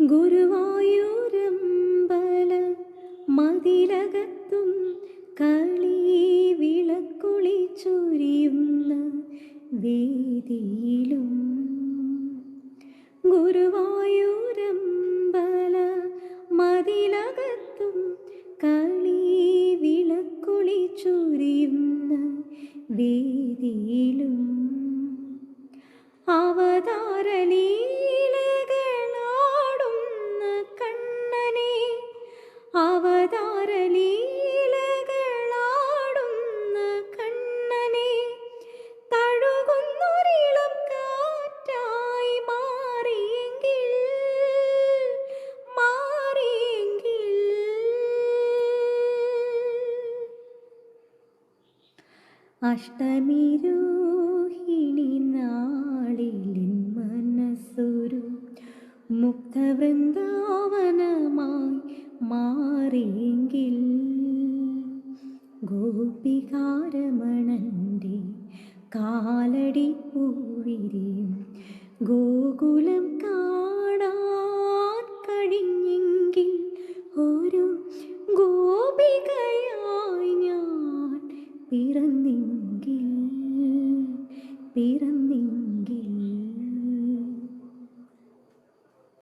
ഗുരുവായൂരമ്പല മതിലകത്തും കളി വിളക്കുളി ചൊരിയുന്ന വേദിയിലും. ഗുരുവായൂരമ്പല മതിലകത്തും കളി വിളക്കുളി ചൊരിയുന്ന വേദിയിലും. അവതാരലീലകളാടുന്ന കണ്ണനെ തഴുകുന്നൊരിളം കാറ്റായി മാറിയെങ്കിൽ മാറിയെങ്കിൽ. അഷ്ടമിരോഹിണി നാളിലിൻ മനസ്സൊരു മുക്തവൃന്ദാവനമായി ഗോപികാരമണന്റെ കാലടി പൂവിരിയും ഗോകുലം കാണാൻ കഴിഞ്ഞെങ്കിൽ ഒരു ഗോപികയായി ഞാൻ പിറന്നെങ്കിൽ പിറന്നെങ്കിൽ